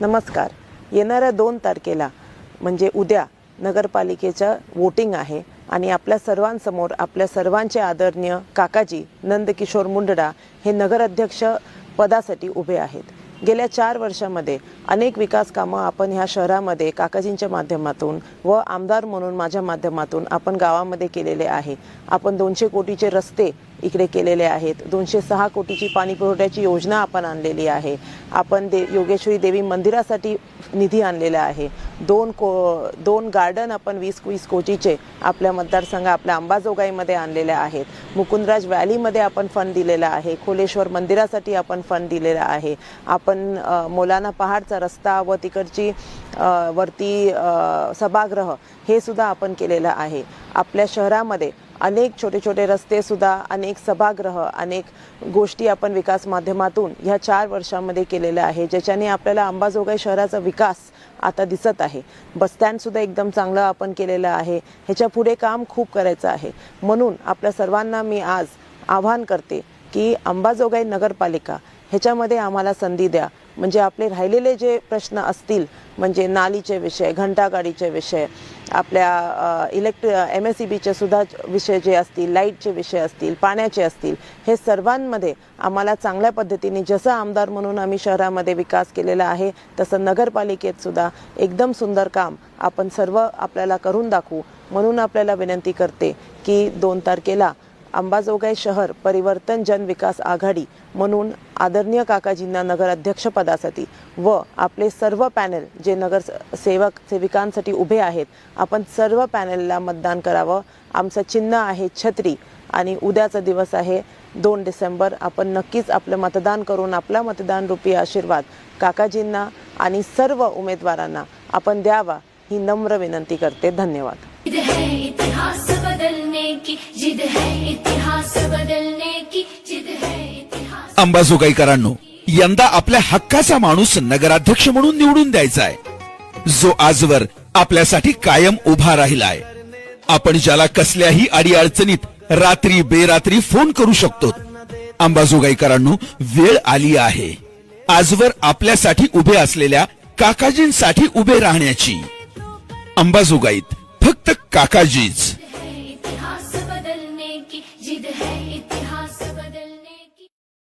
नमस्कार. येणाऱ्या दोन तारखेला म्हणजे उद्या नगरपालिकेचं वोटिंग आहे आणि आपल्या सर्वांसमोर आपल्या सर्वांचे आदरणीय काकाजी नंदकिशोर मुंडडा हे नगराध्यक्ष पदासाठी उभे आहेत. गेल्या चार वर्षामध्ये अनेक विकास कामं आपण ह्या शहरामध्ये काकाजींच्या माध्यमातून व आमदार म्हणून माझ्या माध्यमातून आपण गावामध्ये केलेले आहे. आपण दोनशे कोटीचे रस्ते इकडे केलेले आहेत. दोनशे सहा कोटीची पाणी पुरवठ्याची योजना आपण आणलेली आहे. आपण दे योगेश्वरी देवी मंदिरासाठी निधी आणलेला आहे. दोन को दोन गार्डन आपण वीस वीस कोटीचे आपल्या मतदारसंघ आपल्या अंबाजोगाईमध्ये आणलेले आहेत. मुकुंदराज व्हॅलीमध्ये आपण फंड दिलेला आहे. खोलेश्वर मंदिरासाठी आपण फंड दिलेला आहे. आपण आपण मोलाना पहाडचा रस्ता व तिकडची वरती सभागृह हे सुद्धा आपण केलेलं आहे. आपल्या शहरामध्ये अनेक छोटे छोटे रस्ते सुद्धा अनेक सभागृह अनेक गोष्टी आपण विकास माध्यमातून ह्या चार वर्षामध्ये केलेल्या आहे ज्याच्याने आपल्याला अंबाजोगाई शहराचा विकास आता दिसत आहे. बसस्टँडसुद्धा एकदम चांगलं आपण केलेलं आहे. ह्याच्या पुढे काम खूप करायचं आहे. म्हणून आपल्या सर्वांना मी आज आवाहन करते की अंबाजोगाई नगरपालिका ह्याच्यामध्ये आम्हाला संधी द्या. म्हणजे आपले राहिलेले जे प्रश्न असतील म्हणजे नालीचे विषय घंटागाडीचे विषय आपल्या इलेक्ट्रि एम एस सी बीचे सुद्धा विषय जे असतील लाईटचे विषय असतील पाण्याचे असतील हे सर्वांमध्ये आम्हाला चांगल्या पद्धतीने जसं आमदार म्हणून आम्ही शहरामध्ये विकास केलेला आहे तसं नगरपालिकेत सुद्धा एकदम सुंदर काम आपण सर्व आपल्याला करून दाखवू. म्हणून आपल्याला विनंती करते की दोन तारखेला अंबाजोगाई शहर परिवर्तन जन विकास आघाडी म्हणून आदरणीय काकाजींना नगर अध्यक्षपदासाठी व आपले सर्व पॅनल जे नगर सेवक सेविकांसाठी उभे आहेत आपण सर्व पॅनलला मतदान करावं. आमचं चिन्ह आहे छत्री आणि उद्याचा दिवस आहे दोन डिसेंबर. आपण नक्कीच आपलं मतदान करून आपला मतदान रुपी आशीर्वाद काकाजींना आणि सर्व उमेदवारांना आपण द्यावा ही नम्र विनंती करते. धन्यवाद. अंबाजोगाईकरांनो यंदा आपल्या हक्काचा माणूस नगराध्यक्ष म्हणून निवडून द्यायचा आहे. जो आजवर आपल्यासाठी कायम उभा राहिलाय. आपण ज्याला कसल्याही अडीअडचणीत रात्री बेरात्री फोन करू शकतो. अंबाजोगाईकरांनो वेळ आली आहे. आजवर आपल्यासाठी उभे असलेल्या काकाजींसाठी उभे राहण्याची. अंबाजोगाईत फक्त काकाजीच.